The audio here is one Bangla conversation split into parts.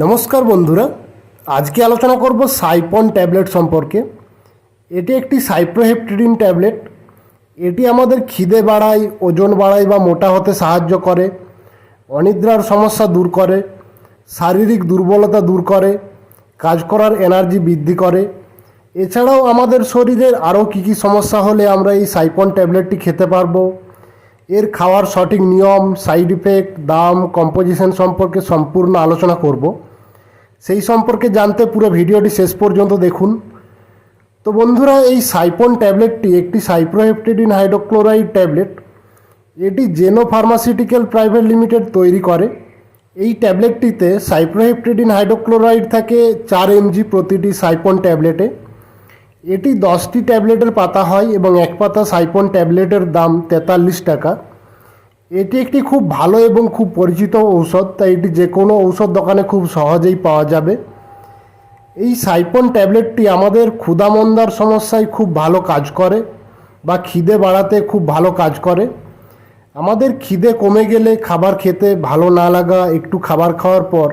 নমস্কার বন্ধুরা, আজকে আলোচনা করব সাইপন ট্যাবলেট সম্পর্কে। এটি একটি সাইপ্রোহেপটিডিন ট্যাবলেট। এটি আমাদের খিদে বাড়ায়, ওজন বাড়ায় বা মোটা হতে সাহায্য করে, অনিদ্রার সমস্যা দূর করে, শারীরিক দুর্বলতা দূর করে, কাজ করার এনার্জি বৃদ্ধি করে। এছাড়াও আমাদের শরীরের আরও কী কী সমস্যা হলে আমরা এই সাইপন ট্যাবলেটটি খেতে পারব। এর খাওয়ার সঠিক নিয়ম সাইড ইফেক্ট দাম কম্পোজিশন সম্পর্কে সম্পূর্ণ আলোচনা করব। সেই সম্পর্কে জানতে পুরো ভিডিওটি শেষ পর্যন্ত দেখুন। তো বন্ধুরা, এই সাইপন ট্যাবলেটটি একটি সাইপ্রোহেপটেডিন হাইড্রোক্লোরাইড ট্যাবলেট। এটি জেনো ফার্মাসিউটিক্যাল প্রাইভেট লিমিটেড তৈরি করে। এই ট্যাবলেটটিতে সাইপ্রোহেপটেডিন হাইড্রোক্লোরাইড থাকে চার এমজি প্রতিটি সাইপন ট্যাবলেটে। এটি দশটি ট্যাবলেটের পাতা হয় এবং এক পাতা সাইপন ট্যাবলেটের দাম তেতাল্লিশ টাকা। এটি একটি খুব ভালো এবং খুব পরিচিত ঔষধ, তাই এটি যে কোনো ঔষধ দোকানে খুব সহজেই পাওয়া যাবে। এই সাইপন ট্যাবলেটটি আমাদের ক্ষুধামন্দার সমস্যায় খুব ভালো কাজ করে বা খিদে বাড়াতে খুব ভালো কাজ করে। আমাদের খিদে কমে গেলে খাবার খেতে ভালো না লাগা, একটু খাবার খাওয়ার পর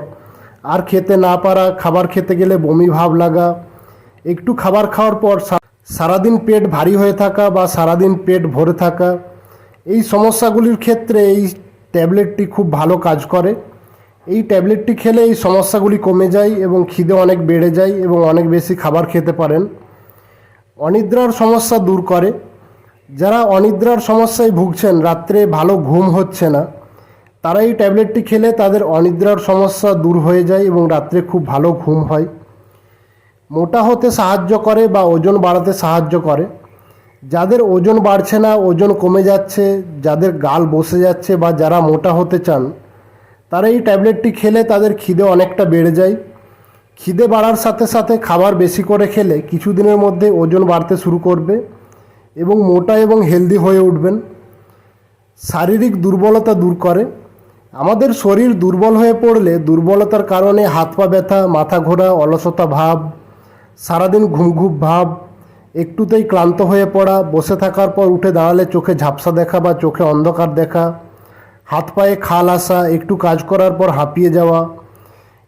আর খেতে না পারা, খাবার খেতে গেলে বমি ভাব লাগা একটু খাবার খাওয়ার পর সারাদিন পেট ভারী হয়ে থাকা বা সারাদিন পেট ভরে থাকা, এই সমস্যাগুলির ক্ষেত্রে এই ট্যাবলেটটি খুব ভালো কাজ করে। এই ট্যাবলেটটি খেলে এই সমস্যাগুলি কমে যায় এবং খিদে অনেক বেড়ে যায় এবং অনেক বেশি খাবার খেতে পারেন। অনিদ্রার সমস্যা দূর করে। যারা অনিদ্রার সমস্যায় ভুগছেন, রাত্রে ভালো ঘুম হচ্ছে না, তারা এই ট্যাবলেটটি খেলে তাদের অনিদ্রার সমস্যা দূর হয়ে যায় এবং রাত্রে খুব ভালো ঘুম হয়। মোটা হতে সাহায্য করে বা ওজন বাড়াতে সাহায্য করে। যাদের ওজন বাড়ছে না, ওজন কমে যাচ্ছে, যাদের গাল বসে যাচ্ছে বা যারা মোটা হতে চান, তারা এই ট্যাবলেটটি খেলে তাদের খিদে অনেকটা বেড়ে যায়। খিদে বাড়ার সাথে সাথে খাবার বেশি করে খেলে কিছুদিনের মধ্যে ওজন বাড়তে শুরু করবে এবং মোটা এবং হেলদি হয়ে উঠবেন। শারীরিক দুর্বলতা দূর করে। আমাদের শরীর দুর্বল হয়ে পড়লে দুর্বলতার কারণে হাত পা ব্যথা, মাথা ঘোরা, অলসতা ভাব সারাদিন ঘুম ভাব, একটুতেই ক্লান্ত হয়ে পড়া, বসে থাকার পর উঠে দাঁড়ালে চোখে ঝাপসা দেখা বা চোখে অন্ধকার দেখা, হাত পায়ে খাল আসা, একটু কাজ করার পর হাঁপিয়ে যাওয়া।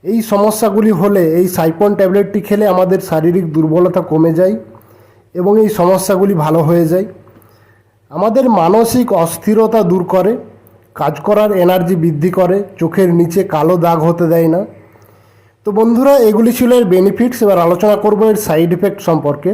এই সমস্যাগুলি হলে এই সাইপন ট্যাবলেটটি খেলে আমাদের শারীরিক দুর্বলতা কমে যায় এবং এই সমস্যাগুলি ভালো হয়ে যায়। আমাদের মানসিক অস্থিরতা দূর করে, কাজ করার এনার্জি বৃদ্ধি করে, চোখের নিচে কালো দাগ হতে দেয় না। তো বন্ধুরা, এগুলি ছিল এর বেনিফিটস এবার আলোচনা করব এর সাইড ইফেক্ট সম্পর্কে।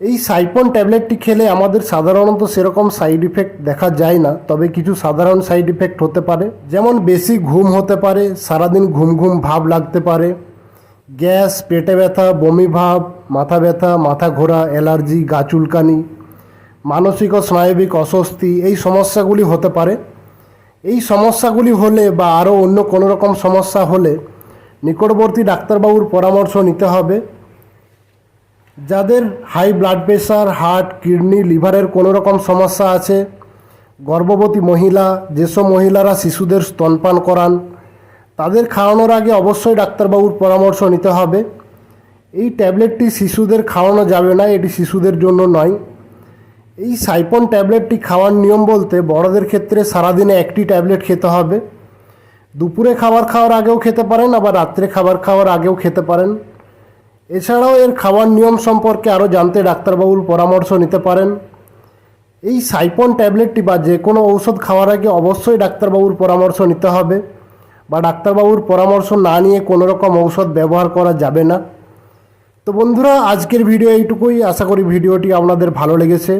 এই সাইপন ট্যাবলেটটি খেলে আমাদের সাধারণত সেরকম সাইড ইফেক্ট দেখা যায় না, তবে কিছু সাধারণ সাইড ইফেক্ট হতে পারে। যেমন বেশি ঘুম হতে পারে, সারাদিন ঘুম ঘুম ভাব লাগতে পারে। গ্যাস, পেটে ব্যথা, বমি ভাব, মাথা ব্যথা, মাথা ঘোরা, অ্যালার্জি, গা চুলকানি, মানসিক ও স্নায়বিক অস্বস্তি, এই সমস্যাগুলি হতে পারে। এই সমস্যাগুলি হলে বা আরও অন্য কোনো রকম সমস্যা হলে নিকটবর্তী ডাক্তারবাবুর পরামর্শ নিতে হবে। যাদের high blood pressure heart, kidney, লিভারের কোনো রকম সমস্যা আছে, গর্ভবতী মহিলা, যেসব মহিলারা শিশুদের স্তনপান করান, তাদের খাওয়ানোর আগে অবশ্যই ডাক্তারবাবুর পরামর্শ নিতে হবে। এই ট্যাবলেটটি শিশুদের খাওয়ানো যাবে না, এটি শিশুদের জন্য নয়। এই সাইপন ট্যাবলেটটি খাওয়ার নিয়ম বলতে বড়দের ক্ষেত্রে সারাদিনে একটি ট্যাবলেট খেতে হবে। দুপুরে খাবার খাওয়ার আগেও খেতে পারেন, আবার রাত্রে খাবার খাওয়ার আগেও খেতে পারেন। এছাড়াও এর খাওয়ার নিয়ম সম্পর্কে আরও জানতে ডাক্তারবাবুর পরামর্শ নিতে পারেন। এই সাইপন ট্যাবলেটটি বা যে কোনো ঔষধ খাওয়ার আগে অবশ্যই ডাক্তারবাবুর পরামর্শ নিতে হবে বা ডাক্তারবাবুর পরামর্শ না নিয়ে কোনো রকম ঔষধ ব্যবহার করা যাবে না। তো বন্ধুরা, আজকের ভিডিও এইটুকুই। আশা করি ভিডিওটি আপনাদের ভালো লেগেছে।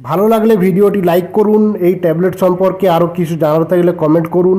ভালো লাগলে ভিডিওটি লাইক করুন, এই ট্যাবলেট সম্পর্কে আরও কিছু জানার থাকলে কমেন্ট করুন।